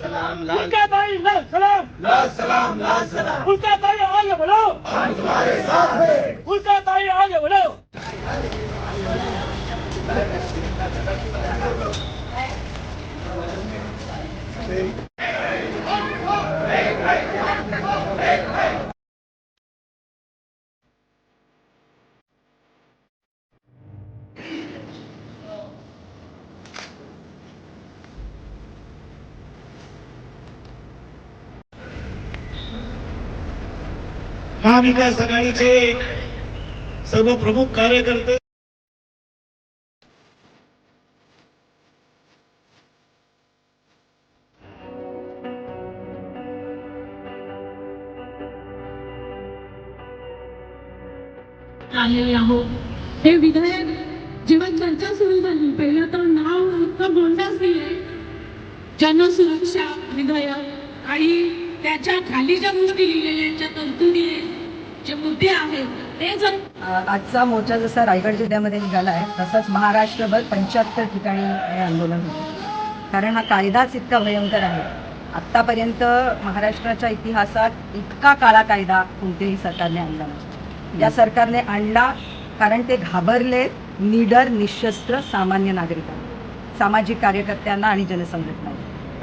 सलाम उनका भाई लाल सलाम लाल सलाम लाल सलाम उनका भाई आगे बढ़ो हम तुम्हारे साथ हैं उनका भाई आगे बढ़ो महाविकास आघाडीचे सर्व प्रमुख कार्यकर्ते. आलेले आहोत. हे विधेयक जेव्हा चर्चा सुरू झाली पहिलं तर नाव नुसतं बोलण्यास दिले. जनसुरक्षा विधेयक आणि त्याच्याखाली ज्या गोष्टी लिहिलेल्या ज्या तरतुदी आहेत, जे आहे. ते जर आजचा मोर्चा जसा रायगड जिल्ह्यामध्ये निघाला आहे तसंच महाराष्ट्रभर पंच्याहत्तर ठिकाणी हे आंदोलन होतं. कारण हा कायदाच इतका भयंकर आहे. आत्तापर्यंत महाराष्ट्राच्या इतिहासात इतका काळा कायदा कोणत्याही सरकारने आणला नाही. या सरकारने आणला कारण ते घाबरले निडर निशस्त्र सामान्य नागरिकांना सामाजिक कार्यकर्त्यांना आणि जनसंघटना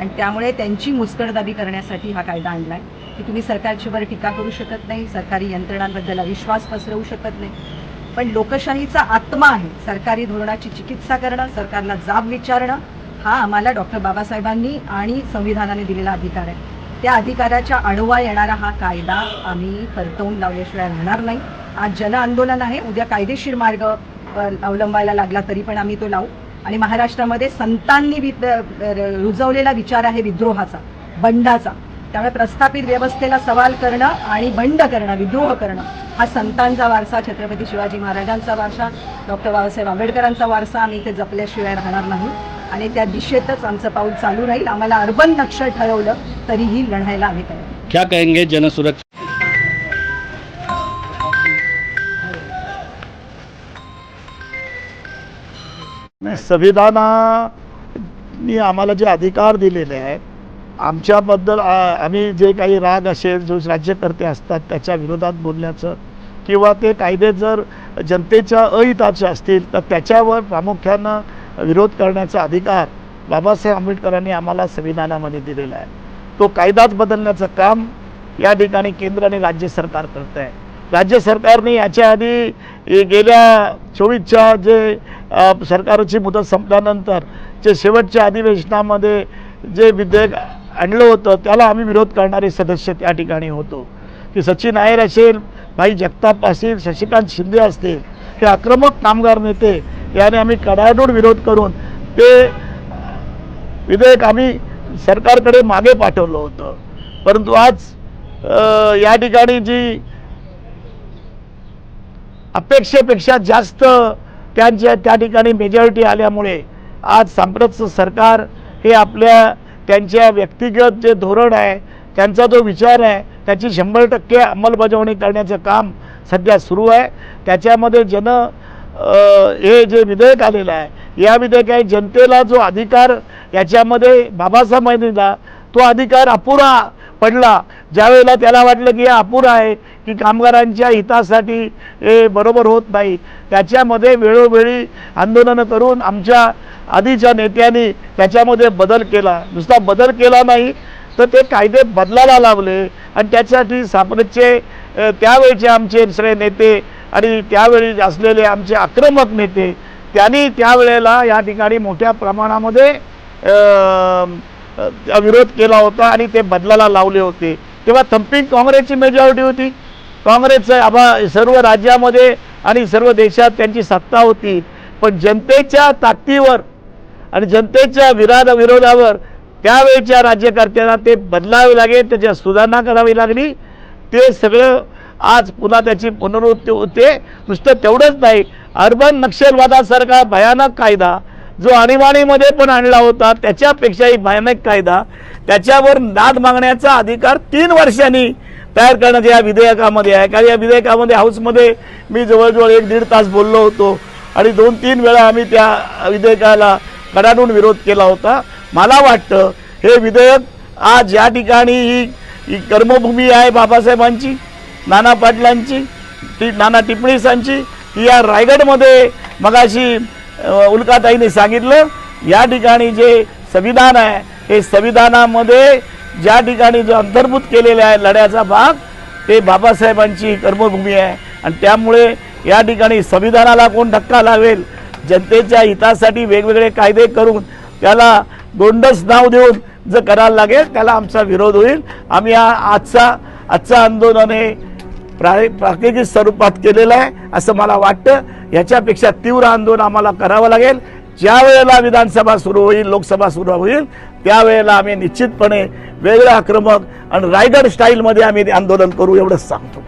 आणि त्यामुळे त्यांची मुस्कटदाबी करण्यासाठी हा कायदा आणला आहे की तुम्ही सरकारची वर टीका करू शकत नाही सरकारी यंत्रणांबद्दल अविश्वास पसरवू शकत नाही. पण लोकशाहीचा आत्मा आहे सरकारी धोरणाची चिकित्सा करणं सरकारला जाब विचारणं हा आम्हाला डॉक्टर बाबासाहेबांनी आणि संविधानाने दिलेला अधिकार आहे. त्या अधिकाराच्या आडवा येणारा हा कायदा आम्ही परतवून लावल्याशिवाय राहणार नाही. आज जन आंदोलन आहे उद्या कायदेशीर मार्ग अवलंबायला लागला तरी पण आम्ही तो लावू. आणि महाराष्ट्रामध्ये संतांनी वि- रुजवलेला विचार आहे विद्रोहाचा बंडाचा. त्यामुळे प्रस्थापित व्यवस्थेला सवाल करणं आणि बंड करणं विद्रोह करणं हा संतांचा वारसा छत्रपती शिवाजी महाराजांचा वारसा डॉक्टर बाबासाहेब आंबेडकरांचा वारसा आम्ही इथे जपल्याशिवाय राहणार नाही. आणि त्या दिशेतच आमचं पाऊल चालू राहील. आम्हाला अर्बन नक्षल ठरवलं तरीही लढायला आम्ही तयार क्या कहेंगे जनसुरक्षा नाही, संविधानाने आम्हाला जे अधिकार दिलेले आहेत आमच्याबद्दल आम्ही जे काही राग असेल जो राज्यकर्ते असतात त्याच्या विरोधात बोलण्याचं किंवा ते कायदे जर जनतेच्या अहिताचे असतील तर त्याच्यावर प्रामुख्यानं विरोध करण्याचा अधिकार बाबासाहेब आंबेडकरांनी आम्हाला संविधानामध्ये दिलेला आहे. तो कायदाच बदलण्याचं काम या ठिकाणी केंद्र आणि राज्य सरकार करत आहे राज्य सरकारने याच्या आधी गेल्या चोवीसच्या जे सरकारची मुदत संपल्यानंतर जे शेवटच्या अधिवेशनामध्ये जे विधेयक आणलं होतं त्याला आम्ही विरोध करणारे सदस्य त्या ठिकाणी होतो. की सचिन नायर असेल भाई जगताप असतील शशिकांत शिंदे असतील हे आक्रमक कामगार नेते याने आम्ही कडाडूड विरोध करून ते विधेयक आम्ही सरकारकडे मागे पाठवलं होतं. परंतु आज या ठिकाणी जी अपेक्षेपेक्षा जास्त त्यांच्या त्या ठिकाणी मेजॉरिटी आल्यामुळे आज सांप्रतचं सरकार हे आपल्या त्यांच्या व्यक्तिगत जे धोरण आहे त्यांचा जो विचार आहे त्याची शंभर टक्के अंमलबजावणी करण्याचं काम सध्या सुरू आहे. त्याच्यामध्ये जन हे जे विधेयक आलेलं आहे या विधेयकाने जनतेला जो अधिकार याच्यामध्ये बाबासाहेबांनी दिला तो अधिकार अपुरा पडला. ज्यावेळेला त्याला वाटलं की हे अपुरा आहे की कामगारांच्या हितासाठी हे बरोबर होत नाही त्याच्यामध्ये वेळोवेळी आंदोलनं करून आमच्या आधीच्या नेत्यांनी त्याच्यामध्ये बदल केला. नुसता बदल केला नाही तर ते कायदे बदलायला लावले. आणि त्याच्यासाठी सापडचे त्यावेळचे आमचे सगळे नेते आणि त्यावेळी असलेले आमचे आक्रमक नेते त्यांनी त्यावेळेला या ठिकाणी मोठ्या प्रमाणामध्ये विरोध केला होता आणि ते बदलाला लावले होते. तेव्हा थंपिंग काँग्रेसची मेजॉरिटी होती. काँग्रेसचं आभा सर्व राज्यामध्ये आणि सर्व देशात त्यांची सत्ता होती. पण जनतेच्या ताकदीवर आणि जनतेच्या विराध विरोधावर त्यावेळच्या राज्यकर्त्यांना ते बदलावे लागेल त्याच्यात सुधारणा करावी लागली. ते सगळं आज पुन्हा त्याची पुनरावृत्ती होते. नुसतं तेवढंच नाही. अर्बन नक्षलवादासारखा भयानक कायदा जो आणीबाणीमध्ये पण आणला होता त्याच्यापेक्षाही भयानक कायदा त्याच्यावर दाद मागण्याचा अधिकार तीन वर्षांनी तयार करण्यात या विधेयकामध्ये आहे. कारण या विधेयकामध्ये हाऊसमध्ये मी जवळजवळ एक दीड तास बोललो होतो आणि दोन तीन वेळा आम्ही त्या विधेयकाला कडाडून विरोध केला होता. मला वाटतं हे विधेयक आज या ठिकाणी ही ही कर्मभूमी आहे बाबासाहेबांची नाना पाटलांची टी नाना टिपणीसांची ती या रायगडमध्ये मगाशी उल्काताईने सांगितलं या ठिकाणी जे संविधान आहे हे संविधानामध्ये ज्या ठिकाणी जो अंतर्भूत केलेला आहे लढ्याचा भाग ते बाबासाहेबांची कर्मभूमी आहे. आणि त्यामुळे या ठिकाणी संविधानाला कोण धक्का लावेल जनतेच्या हितासाठी वेगवेगळे कायदे करून त्याला गोंडस नाव देऊन जर करायला लागेल त्याला आमचा विरोध होईल. आम्ही आजचा आजचा आंदोलन हे प्रा स्वरूपात केलेलं आहे असं मला वाटतं. याच्यापेक्षा तीव्र आंदोलन आम्हाला करावं लागेल. ज्या वेळेला विधानसभा सुरू होईल लोकसभा सुरू होईल त्यावेळेला आम्ही निश्चितपणे वेगळं आक्रमक आणि रायगड स्टाईलमध्ये आम्ही आंदोलन करू एवढंच सांगतो.